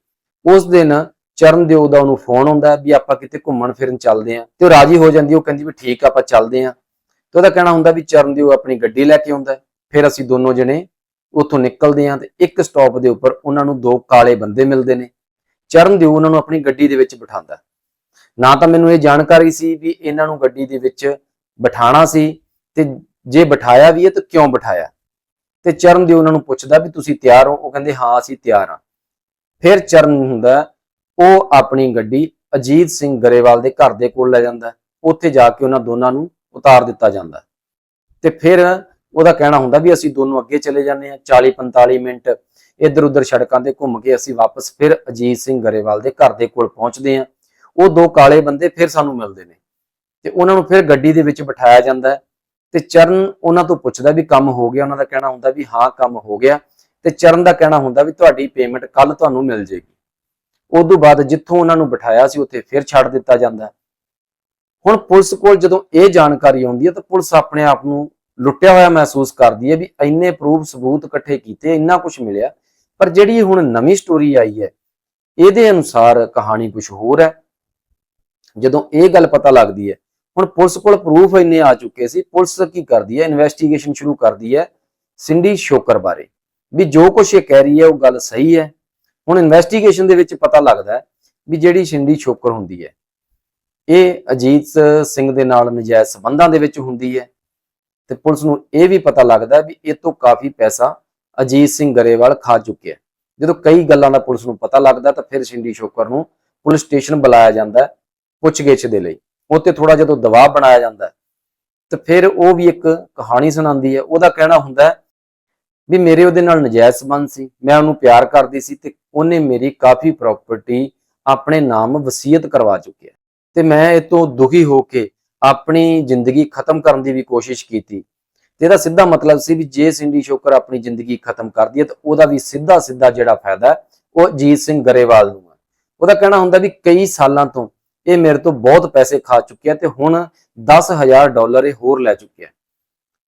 ਉਸ ਦਿਨ ਚਰਨਦਿਓ ਦਾ ਉਹਨੂੰ ਫੋਨ ਆਉਂਦਾ ਵੀ ਆਪਾਂ ਕਿਤੇ ਘੁੰਮਣ ਫਿਰਨ ਚੱਲਦੇ ਆਂ ਤੇ ਉਹ ਰਾਜੀ ਹੋ ਜਾਂਦੀ, ਉਹ ਕਹਿੰਦੀ ਵੀ ਠੀਕ ਆਪਾਂ ਚੱਲਦੇ ਆਂ ਤੇ ਉਹਦਾ ਕਹਿਣਾ ਹੁੰਦਾ ਵੀ ਚਰਨਦਿਓ ਆਪਣੀ ਗੱਡੀ ਲੈ ਕੇ ਆਉਂਦਾ ਫਿਰ ਅਸੀਂ ਦੋਨੋਂ ਜਣੇ ਉੱਥੋਂ ਨਿਕਲਦੇ ਆਂ ਤੇ ਇੱਕ ਸਟਾਪ ਦੇ ਉੱਪਰ ਉਹਨਾਂ ਨੂੰ ਦੋ ਕਾਲੇ ਬੰਦੇ ਮਿਲਦੇ ਨੇ। ਚਰਨਦਿਓ ਉਹਨਾਂ ਨੂੰ ਆਪਣੀ ਗੱਡੀ ਦੇ ਵਿੱਚ ਬਿਠਾਉਂਦਾ ਨਾ ਤਾਂ ਮੈਨੂੰ ਇਹ ਜਾਣਕਾਰੀ ਸੀ ਵੀ ਇਹਨਾਂ ਨੂੰ ਗੱਡੀ ਦੇ ਵਿੱਚ ਬਿਠਾਣਾ ਸੀ ਤੇ ਜੇ ਬਿਠਾਇਆ ਵੀ ਹੈ ਤਾਂ ਕਿਉਂ ਬਿਠਾਇਆ? ਤੇ ਚਰਨਦਿਓ ਉਹਨਾਂ ਨੂੰ ਪੁੱਛਦਾ ਵੀ ਤੁਸੀਂ ਤਿਆਰ ਹੋ? ਉਹ ਕਹਿੰਦੇ ਹਾਂ, ਅਸੀਂ ਤਿਆਰ ਹਾਂ। ਫਿਰ ਚਰਨ ਹੁੰਦਾ ਉਹ ਆਪਣੀ ਗੱਡੀ ਅਜੀਤ ਸਿੰਘ ਗਰੇਵਾਲ ਦੇ ਘਰ ਦੇ ਕੋਲ ਲੈ ਜਾਂਦਾ ਉੱਥੇ ਜਾ ਕੇ ਉਹਨਾਂ ਦੋਨਾਂ ਨੂੰ ਉਤਾਰ ਦਿੱਤਾ ਜਾਂਦਾ ਹੈ। ਤੇ ਫਿਰ ਉਹਦਾ ਕਹਿਣਾ ਹੁੰਦਾ ਵੀ ਅਸੀਂ ਦੋਨੋਂ ਅੱਗੇ ਚਲੇ ਜਾਂਦੇ ਹਾਂ 40 45 ਮਿੰਟ ਇੱਧਰ ਉੱਧਰ ਸੜਕਾਂ ਤੇ ਘੁੰਮ ਕੇ ਅਸੀਂ ਵਾਪਸ ਫਿਰ ਅਜੀਤ ਸਿੰਘ ਗਰੇਵਾਲ ਦੇ ਘਰ ਦੇ ਕੋਲ ਪਹੁੰਚਦੇ ਹਾਂ। ਉਹ ਦੋ ਕਾਲੇ ਬੰਦੇ ਫਿਰ ਸਾਨੂੰ ਮਿਲਦੇ ਨੇ। ਤੇ ਉਹਨਾਂ ਨੂੰ ਫਿਰ ਗੱਡੀ ਦੇ ਵਿੱਚ ਬਿਠਾਇਆ ਜਾਂਦਾ ਹੈ। ਤੇ ਚਰਨ ਉਹਨਾਂ ਤੋਂ ਪੁੱਛਦਾ ਵੀ ਕੰਮ ਹੋ ਗਿਆ। ਉਹਨਾਂ ਦਾ ਕਹਿਣਾ ਹੁੰਦਾ ਵੀ ਹਾਂ, ਕੰਮ ਹੋ ਗਿਆ। ਤੇ ਚਰਨ ਦਾ ਕਹਿਣਾ ਹੁੰਦਾ ਵੀ ਤੁਹਾਡੀ ਪੇਮੈਂਟ ਕੱਲ ਤੁਹਾਨੂੰ ਮਿਲ ਜੇਗੀ ਉਸ ਤੋਂ ਬਾਅਦ ਜਿੱਥੋਂ ਉਹਨਾਂ ਨੂੰ ਬਿਠਾਇਆ ਸੀ, ਉੱਥੇ ਫਿਰ ਛੱਡ ਦਿੱਤਾ ਜਾਂਦਾ ਹੁਣ ਪੁਲਿਸ ਕੋਲ ਜਦੋਂ ਇਹ ਜਾਣਕਾਰੀ ਆਉਂਦੀ ਹੈ ਤਾਂ ਪੁਲਿਸ ਆਪਣੇ ਆਪ ਨੂੰ ਲੁੱਟਿਆ ਹੋਇਆ ਮਹਿਸੂਸ ਕਰਦੀ ਹੈ ਵੀ ਇੰਨੇ ਪ੍ਰੂਫ ਸਬੂਤ ਇਕੱਠੇ ਕੀਤੇ, ਇੰਨਾ ਕੁਝ ਮਿਲਿਆ। ਪਰ ਜਿਹੜੀ ਹੁਣ ਨਵੀਂ ਸਟੋਰੀ ਆਈ ਹੈ, ਇਹਦੇ ਅਨੁਸਾਰ ਕਹਾਣੀ ਕੁਝ ਹੋਰ ਹੈ। ਜਦੋਂ ਇਹ ਗੱਲ ਪਤਾ ਲੱਗਦੀ ਹੈ, ਹੁਣ ਪੁਲਿਸ ਕੋਲ ਪ੍ਰੂਫ ਇੰਨੇ ਆ ਚੁੱਕੇ ਸੀ, ਪੁਲਿਸ ਕੀ ਕਰਦੀ ਹੈ ਇਨਵੈਸਟੀਗੇਸ਼ਨ ਸ਼ੁਰੂ ਕਰਦੀ ਹੈ ਸਿੰਡੀ ਸ਼ੋਕਰ ਬਾਰੇ। ਵੀ ਜੋ ਕੁਝ ਇਹ ਕਹਿ ਰਹੀ ਹੈ, ਉਹ ਗੱਲ ਸਹੀ ਹੈ। ਹੁਣ ਇਨਵੈਸਟੀਗੇਸ਼ਨ ਦੇ ਵਿੱਚ ਪਤਾ ਲੱਗਦਾ ਵੀ ਜਿਹੜੀ ਸਿੰਡੀ ਛੋਕਰ ਹੁੰਦੀ ਹੈ ਇਹ ਅਜੀਤ ਸਿੰਘ ਦੇ ਨਾਲ ਨਜਾਇਜ਼ ਸਬੰਧਾਂ ਦੇ ਵਿੱਚ ਹੁੰਦੀ ਹੈ ਤੇ ਪੁਲਿਸ ਨੂੰ ਇਹ ਵੀ ਪਤਾ ਲੱਗਦਾ ਵੀ ਇਹ ਤੋਂ ਕਾਫੀ ਪੈਸਾ ਅਜੀਤ ਸਿੰਘ ਗਰੇਵਾਲ ਖਾ ਚੁੱਕਿਆ ਜਦੋਂ ਕਈ ਗੱਲਾਂ ਦਾ ਪੁਲਿਸ ਨੂੰ ਪਤਾ ਲੱਗਦਾ ਤਾਂ ਫਿਰ ਸਿੰਡੀ ਛੋਕਰ ਨੂੰ ਪੁਲਿਸ ਸਟੇਸ਼ਨ ਬੁਲਾਇਆ ਜਾਂਦਾ ਪੁੱਛਗਿੱਛ ਦੇ ਲਈ। ਉੱਤੇ ਥੋੜਾ ਜਦੋਂ ਦਬਾਅ ਬਣਾਇਆ ਜਾਂਦਾ ਹੈ, ਤੇ ਫਿਰ ਉਹ ਵੀ ਇੱਕ ਕਹਾਣੀ ਸੁਣਾਉਂਦੀ ਹੈ। ਉਹਦਾ ਕਹਿਣਾ ਹੁੰਦਾ ਵੀ ਮੇਰੇ ਉਹਦੇ ਨਾਲ ਨਜਾਇਜ਼ ਸੰਬੰਧ ਸੀ, ਮੈਂ ਉਹਨੂੰ ਪਿਆਰ ਕਰਦੀ ਸੀ ਤੇ ਉਹਨੇ ਮੇਰੀ ਕਾਫੀ ਪ੍ਰਾਪਰਟੀ ਆਪਣੇ ਨਾਮ ਵਸੀਅਤ ਕਰਵਾ ਚੁੱਕਿਆ ਤੇ ਮੈਂ ਇਹ ਤੋਂ ਦੁਖੀ ਹੋ ਕੇ ਆਪਣੀ ਜ਼ਿੰਦਗੀ ਖਤਮ ਕਰਨ ਦੀ ਵੀ ਕੋਸ਼ਿਸ਼ ਕੀਤੀ। ਤੇ ਇਹਦਾ ਸਿੱਧਾ ਮਤਲਬ ਸੀ ਵੀ ਜੇ ਸਿੰਡੀ ਸ਼ੋਕਰ ਆਪਣੀ ਜ਼ਿੰਦਗੀ ਖਤਮ ਕਰਦੀ ਹੈ ਤਾਂ ਉਹਦਾ ਵੀ ਸਿੱਧਾ ਸਿੱਧਾ ਜਿਹੜਾ ਫਾਇਦਾ ਉਹ ਅਜੀਤ ਸਿੰਘ ਗਰੇਵਾਲ ਨੂੰ ਹੈ। ਉਹਦਾ ਕਹਿਣਾ ਹੁੰਦਾ ਵੀ ਕਈ ਸਾਲਾਂ ਤੋਂ ਇਹ ਮੇਰੇ ਤੋਂ ਬਹੁਤ ਪੈਸੇ ਖਾ ਚੁੱਕਿਆ ਤੇ ਹੁਣ 10000 ਡਾਲਰ ਇਹ ਹੋਰ ਲੈ ਚੁੱਕਿਆ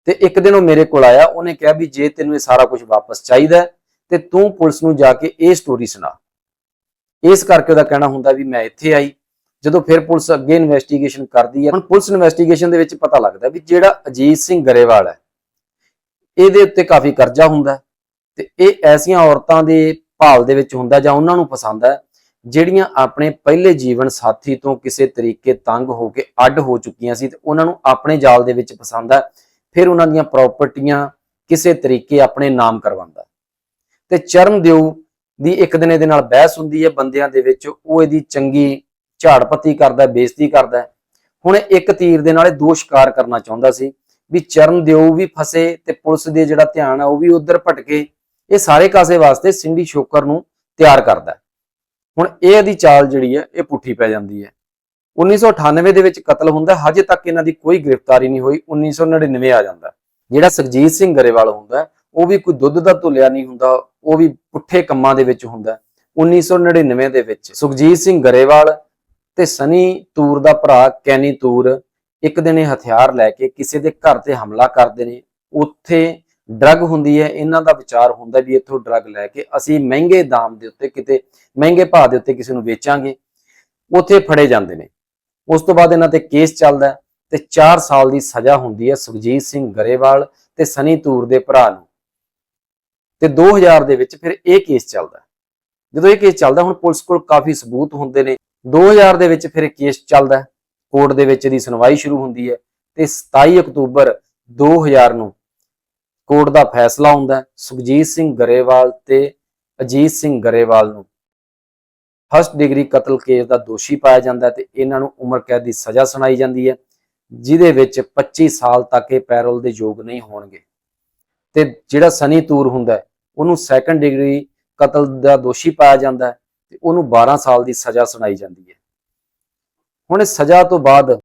ਤੇ ਇੱਕ ਦਿਨ ਉਹ ਮੇਰੇ ਕੋਲ ਆਇਆ, ਉਹਨੇ ਕਿਹਾ ਵੀ ਜੇ ਤੈਨੂੰ ਇਹ ਸਾਰਾ ਕੁਝ ਵਾਪਸ ਚਾਹੀਦਾ ਤੇ ਤੂੰ ਪੁਲਿਸ ਨੂੰ ਜਾ ਕੇ ਇਹ ਸਟੋਰੀ ਸੁਣਾ। ਇਸ ਕਰਕੇ ਉਹਦਾ ਕਹਿਣਾ ਹੁੰਦਾ ਵੀ ਮੈਂ ਇੱਥੇ ਆਈ। ਜਦੋਂ ਫਿਰ ਪੁਲਿਸ ਅੱਗੇ ਇਨਵੈਸਟੀਗੇਸ਼ਨ ਕਰਦੀ ਹੈ, ਹੁਣ ਪੁਲਿਸ ਇਨਵੈਸਟੀਗੇਸ਼ਨ ਦੇ ਵਿੱਚ ਪਤਾ ਲੱਗਦਾ ਵੀ ਜਿਹੜਾ ਅਜੀਤ ਸਿੰਘ ਗਰੇਵਾਲ ਹੈ, ਇਹਦੇ ਉੱਤੇ ਕਾਫੀ ਕਰਜ਼ਾ ਹੁੰਦਾ ਤੇ ਇਹ ਐਸੀਆਂ ਔਰਤਾਂ ਦੇ ਭਾਲ ਦੇ ਵਿੱਚ ਹੁੰਦਾ ਜਾਂ ਉਹਨਾਂ ਨੂੰ ਪਸੰਦ ਹੈ, ਜਿਹੜੀਆਂ ਆਪਣੇ ਪਹਿਲੇ ਜੀਵਨ ਸਾਥੀ ਤੋਂ ਕਿਸੇ ਤਰੀਕੇ ਤੰਗ ਹੋ ਕੇ ਅੱਡ ਹੋ ਚੁੱਕੀਆਂ ਸੀ ਤੇ ਉਹਨਾਂ ਨੂੰ ਆਪਣੇ ਜਾਲ ਦੇ ਵਿੱਚ ਪਸੰਦ ਹੈ। ਫਿਰ ਉਹਨਾਂ ਦੀਆਂ ਪ੍ਰਾਪਰਟੀਆਂ ਕਿਸੇ ਤਰੀਕੇ ਆਪਣੇ ਨਾਮ ਕਰਵਾਉਂਦਾ। ਹੈ। ਤੇ ਚਰਨਦਿਓ ਦੀ ਇੱਕ ਦਿਨ ਇਹਦੇ ਨਾਲ ਬਹਿਸ ਹੁੰਦੀ ਹੈ ਬੰਦਿਆਂ ਦੇ ਵਿੱਚ ਉਹ ਇਹਦੀ ਚੰਗੀ ਝਾੜਪੱਤੀ ਕਰਦਾ ਹੈ, ਬੇਇੱਜ਼ਤੀ ਕਰਦਾ ਹੁਣ ਇੱਕ ਤੀਰ ਦੇ ਨਾਲ ਇਹ ਦੋ ਸ਼ਿਕਾਰ ਕਰਨਾ ਚਾਹੁੰਦਾ ਸੀ ਵੀ ਚਰਨਦਿਓ ਵੀ ਫਸੇ ਤੇ ਪੁਲਿਸ ਦੇ ਜਿਹੜਾ ਧਿਆਨ ਹੈ ਉਹ ਵੀ ਉਧਰ ਭਟਕੇ ਇਹ ਸਾਰੇ ਕਾਸੇ ਵਾਸਤੇ ਸਿੰਡੀ ਸ਼ੋਕਰ ਨੂੰ ਤਿਆਰ ਕਰਦਾ ਹੁਣ ਇਹ ਇਹਦੀ ਚਾਲ ਜਿਹੜੀ ਹੈ ਇਹ ਪੁੱਠੀ ਪੈ ਜਾਂਦੀ ਹੈ। 1998 ਦੇ ਵਿੱਚ ਕਤਲ ਹੁੰਦਾ, ਹਜੇ ਤੱਕ ਇਹਨਾਂ ਦੀ ਕੋਈ ਗ੍ਰਿਫਤਾਰੀ ਨਹੀਂ ਹੋਈ 1999 ਆ ਜਾਂਦਾ। ਜਿਹੜਾ ਸੁਖਜੀਤ ਸਿੰਘ ਗਰੇਵਾਲ ਹੁੰਦਾ, ਉਹ ਵੀ ਕੋਈ ਦੁੱਧ ਦਾ ਧੁਲਿਆ ਨਹੀਂ ਹੁੰਦਾ, ਉਹ ਵੀ ਪੁੱਠੇ ਕੰਮਾਂ ਦੇ ਵਿੱਚ ਹੁੰਦਾ। ਹੈ। 1999 ਦੇ ਵਿੱਚ ਸੁਖਜੀਤ ਸਿੰਘ ਗਰੇਵਾਲ ਤੇ ਸਨੀ ਤੂਰ ਦਾ ਭਰਾ ਕੈਨੀ ਤੂਰ ਇੱਕ ਦਿਨ ਇਹ ਹਥਿਆਰ ਲੈ ਕੇ ਕਿਸੇ ਦੇ ਘਰ ਤੇ ਹਮਲਾ ਕਰਦੇ ਨੇ। ਉੱਥੇ ਡਰੱਗ ਹੁੰਦੀ ਹੈ, ਇਹਨਾਂ ਦਾ ਵਿਚਾਰ ਹੁੰਦਾ ਵੀ ਇੱਥੋਂ ਡਰੱਗ ਲੈ ਕੇ ਅਸੀਂ ਮਹਿੰਗੇ ਦਾਮ ਦੇ ਉੱਤੇ ਕਿਤੇ, ਮਹਿੰਗੇ ਭਾਅ ਦੇ ਉੱਤੇ ਕਿਸੇ ਨੂੰ ਵੇਚਾਂਗੇ। ਉੱਥੇ ਫੜੇ ਜਾਂਦੇ ਨੇ। ਉਸ ਤੋਂ ਬਾਅਦ ਇਹਨਾਂ ਤੇ ਕੇਸ ਚੱਲਦਾ ਹੈ ਤੇ 4 ਸਾਲ ਦੀ ਸਜ਼ਾ ਹੁੰਦੀ ਹੈ ਸੁਖਜੀਤ ਸਿੰਘ ਗਰੇਵਾਲ ਤੇ ਸਨੀ ਤੂਰ ਦੇ ਭਰਾ ਨੂੰ। ਤੇ 2000 ਦੇ ਵਿੱਚ ਫਿਰ ਇਹ ਕੇਸ ਚੱਲਦਾ ਜਦੋਂ ਇਹ ਕੇਸ ਚੱਲਦਾ ਹੁਣ ਪੁਲਿਸ ਕੋਲ ਕਾਫੀ ਸਬੂਤ ਹੁੰਦੇ ਨੇ। 2000 ਦੇ ਵਿੱਚ ਫਿਰ ਇਹ ਕੇਸ ਚੱਲਦਾ ਕੋਰਟ ਦੇ ਵਿੱਚ ਇਹਦੀ ਸੁਣਵਾਈ ਸ਼ੁਰੂ ਹੁੰਦੀ ਹੈ ਤੇ 27 ਅਕਤੂਬਰ 2000 ਨੂੰ ਕੋਰਟ ਦਾ ਫੈਸਲਾ ਹੁੰਦਾ ਸੁਖਜੀਤ ਸਿੰਘ ਗਰੇਵਾਲ ਤੇ ਅਜੀਤ ਸਿੰਘ ਗਰੇਵਾਲ ਨੂੰ। ਫਸਟ ਡਿਗਰੀ ਕਤਲ ਕੇਸ ਦਾ ਦੋਸ਼ੀ ਪਾਇਆ ਜਾਂਦਾ ਹੈ ਤੇ ਇਹਨਾਂ ਨੂੰ ਉਮਰ ਕੈਦ ਦੀ ਸਜ਼ਾ ਸੁਣਾਈ ਜਾਂਦੀ ਹੈ, ਜਿਹਦੇ ਵਿੱਚ 25 ਸਾਲ ਤੱਕ ਇਹ ਪੈਰੋਲ ਦੇ ਯੋਗ ਨਹੀਂ ਹੋਣਗੇ। ਤੇ ਜਿਹੜਾ ਸਨੀ ਤੂਰ ਹੁੰਦਾ ਉਹਨੂੰ ਸੈਕੰਡ ਡਿਗਰੀ ਕਤਲ ਦਾ ਦੋਸ਼ੀ ਪਾਇਆ ਜਾਂਦਾ ਹੈ ਤੇ ਉਹਨੂੰ 12 ਸਾਲ ਦੀ ਸਜ਼ਾ ਸੁਣਾਈ ਜਾਂਦੀ ਹੈ। ਹੁਣ ਇਸ ਸਜ਼ਾ ਤੋਂ ਬਾਅਦ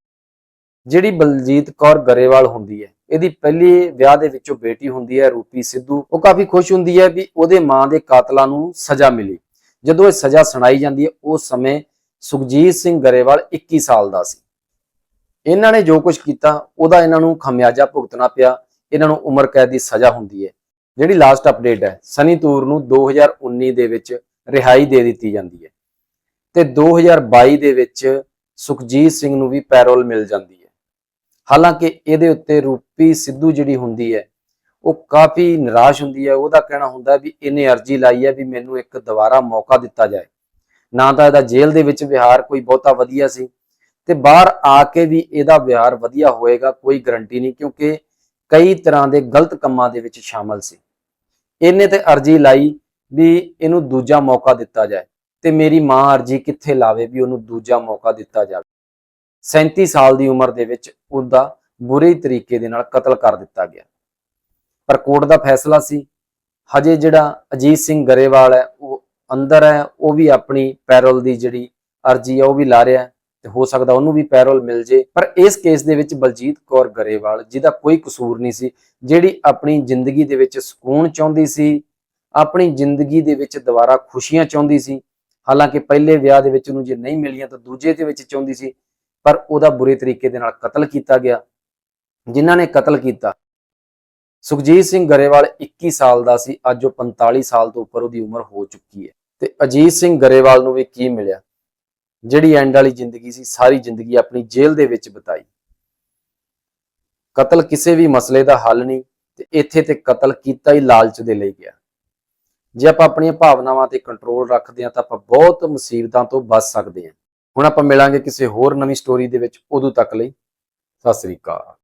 ਜਿਹੜੀ ਬਲਜੀਤ ਕੌਰ ਗਰੇਵਾਲ ਹੁੰਦੀ ਹੈ, ਇਹਦੀ ਪਹਿਲੀ ਵਿਆਹ ਦੇ ਵਿੱਚੋਂ ਬੇਟੀ ਹੁੰਦੀ ਹੈ ਰੂਪੀ ਸਿੱਧੂ, ਉਹ ਕਾਫੀ ਖੁਸ਼ ਹੁੰਦੀ ਹੈ ਵੀ ਉਹਦੇ ਮਾਂ ਦੇ ਕਾਤਲਾਂ ਨੂੰ ਸਜ਼ਾ ਮਿਲੀ। ਜਦੋਂ ਇਹ ਸਜ਼ਾ ਸੁਣਾਈ ਜਾਂਦੀ ਹੈ, ਉਸ ਸਮੇਂ ਸੁਖਜੀਤ ਸਿੰਘ ਗਰੇਵਾਲ 21 ਸਾਲ ਦਾ ਸੀ। ਇਹਨਾਂ ਨੇ ਜੋ ਕੁਝ ਕੀਤਾ, ਉਹਦਾ ਇਹਨਾਂ ਨੂੰ ਖਮਿਆਜਾ ਭੁਗਤਣਾ ਪਿਆ। ਇਹਨਾਂ ਨੂੰ ਉਮਰ ਕੈਦ ਦੀ ਸਜ਼ਾ ਹੁੰਦੀ ਹੈ। ਜਿਹੜੀ ਲਾਸਟ ਅਪਡੇਟ ਹੈ, ਸਨੀ ਤੂਰ ਨੂੰ 2019 ਦੇ ਵਿੱਚ ਰਿਹਾਈ ਦੇ ਦਿੱਤੀ ਜਾਂਦੀ ਹੈ ਤੇ 2022 ਦੇ ਵਿੱਚ ਸੁਖਜੀਤ ਸਿੰਘ ਨੂੰ ਵੀ ਪੈਰੋਲ ਮਿਲ ਜਾਂਦੀ ਹੈ। ਹਾਲਾਂਕਿ ਇਹਦੇ ਉੱਤੇ ਰੂਪੀ ਸਿੱਧੂ ਜਿਹੜੀ ਹੁੰਦੀ ਹੈ ਉਹ ਕਾਫੀ ਨਿਰਾਸ਼ ਹੁੰਦੀ ਹੈ, ਉਹਦਾ ਕਹਿਣਾ ਹੁੰਦਾ ਵੀ ਇਹਨੇ ਅਰਜ਼ੀ ਲਾਈ ਹੈ ਵੀ ਮੈਨੂੰ ਇੱਕ ਦੁਬਾਰਾ ਮੌਕਾ ਦਿੱਤਾ ਜਾਏ। ਨਾ ਤਾਂ ਇਹਦਾ ਜੇਲ੍ਹ ਦੇ ਵਿੱਚ ਵਿਹਾਰ ਕੋਈ ਬਹੁਤਾ ਵਧੀਆ ਸੀ ਤੇ ਬਾਹਰ ਆ ਕੇ ਵੀ ਇਹਦਾ ਵਿਹਾਰ ਵਧੀਆ ਹੋਏਗਾ, ਕੋਈ ਗਰੰਟੀ ਨਹੀਂ, ਕਿਉਂਕਿ ਕਈ ਤਰ੍ਹਾਂ ਦੇ ਗਲਤ ਕੰਮਾਂ ਦੇ ਵਿੱਚ ਸ਼ਾਮਲ ਸੀ। ਇਹਨੇ ਤੇ ਅਰਜ਼ੀ ਲਾਈ ਵੀ ਇਹਨੂੰ ਦੂਜਾ ਮੌਕਾ ਦਿੱਤਾ ਜਾਏ ਤੇ ਮੇਰੀ ਮਾਂ ਅਰਜ਼ੀ ਕਿੱਥੇ ਲਾਵੇ ਵੀ ਉਹਨੂੰ ਦੂਜਾ ਮੌਕਾ ਦਿੱਤਾ ਜਾਵੇ। 37 ਸਾਲ ਦੀ ਉਮਰ ਦੇ ਵਿੱਚ ਉਹਦਾ ਬੁਰੇ ਤਰੀਕੇ ਦੇ ਨਾਲ ਕਤਲ ਕਰ ਦਿੱਤਾ ਗਿਆ। ਪਰ ਕੋਰਟ ਦਾ ਫੈਸਲਾ ਸੀ। ਹਜੇ ਜਿਹੜਾ ਅਜੀਤ ਸਿੰਘ ਗਰੇਵਾਲ ਹੈ, ਉਹ ਅੰਦਰ ਹੈ, ਉਹ ਵੀ ਆਪਣੀ ਪੈਰੋਲ ਦੀ ਜਿਹੜੀ ਅਰਜ਼ੀ ਹੈ, ਉਹ ਵੀ ਲਾ ਰਿਹਾ ਹੈ ਤੇ ਹੋ ਸਕਦਾ ਉਹਨੂੰ ਵੀ ਪੈਰੋਲ ਮਿਲ ਜੇ। ਪਰ ਇਸ ਕੇਸ ਦੇ ਵਿੱਚ ਬਲਜੀਤ ਕੌਰ ਗਰੇਵਾਲ, ਜਿਹਦਾ ਕੋਈ ਕਸੂਰ ਨਹੀਂ ਸੀ, ਜਿਹੜੀ ਆਪਣੀ ਜ਼ਿੰਦਗੀ ਦੇ ਵਿੱਚ ਸਕੂਨ ਚਾਹੁੰਦੀ ਸੀ, ਆਪਣੀ ਜ਼ਿੰਦਗੀ ਦੇ ਵਿੱਚ ਦੁਬਾਰਾ ਖੁਸ਼ੀਆਂ ਚਾਹੁੰਦੀ ਸੀ, ਹਾਲਾਂਕਿ ਪਹਿਲੇ ਵਿਆਹ ਦੇ ਵਿੱਚ ਉਹਨੂੰ ਜੇ ਨਹੀਂ ਮਿਲੀਆਂ ਤਾਂ ਦੂਜੇ ਦੇ ਵਿੱਚ ਚਾਹੁੰਦੀ ਸੀ, ਪਰ ਉਹਦਾ ਬੁਰੇ ਤਰੀਕੇ ਦੇ ਨਾਲ ਕਤਲ ਕੀਤਾ ਗਿਆ। ਜਿਨ੍ਹਾਂ ਨੇ ਕਤਲ ਕੀਤਾ ਸੁਖਜੀਤ ਸਿੰਘ ਗਰੇਵਾਲ 21 ਸਾਲ ਦਾ ਸੀ, ਅੱਜ ਉਹ 45 ਸਾਲ ਤੋਂ ਉੱਪਰ ਉਹਦੀ ਉਮਰ ਹੋ ਚੁੱਕੀ ਹੈ। ਤੇ ਅਜੀਤ ਸਿੰਘ ਗਰੇਵਾਲ ਨੂੰ ਵੀ ਕੀ ਮਿਲਿਆ? ਜਿਹੜੀ ਐਂਡ ਵਾਲੀ ਜ਼ਿੰਦਗੀ ਸੀ, ਸਾਰੀ ਜ਼ਿੰਦਗੀ ਆਪਣੀ ਜੇਲ੍ਹ ਦੇ ਵਿੱਚ ਬਿਤਾਈ। ਕਤਲ ਕਿਸੇ ਵੀ ਮਸਲੇ ਦਾ ਹੱਲ ਨਹੀਂ ਤੇ ਇੱਥੇ ਤੇ ਕਤਲ ਕੀਤਾ ਹੀ ਲਾਲਚ ਦੇ ਲਈ ਗਿਆ। ਜੇ ਆਪਾਂ ਆਪਣੀਆਂ ਭਾਵਨਾਵਾਂ ਤੇ ਕੰਟਰੋਲ ਰੱਖਦੇ ਹਾਂ ਤਾਂ ਆਪਾਂ ਬਹੁਤ ਮੁਸੀਬਤਾਂ ਤੋਂ ਬਚ ਸਕਦੇ ਹਾਂ। ਹੁਣ ਆਪਾਂ ਮਿਲਾਂਗੇ ਕਿਸੇ ਹੋਰ ਨਵੀਂ ਸਟੋਰੀ ਦੇ ਵਿੱਚ। ਉਦੋਂ ਤੱਕ ਲਈ, ਸਤਿ ਸ੍ਰੀ ਅਕਾਲ।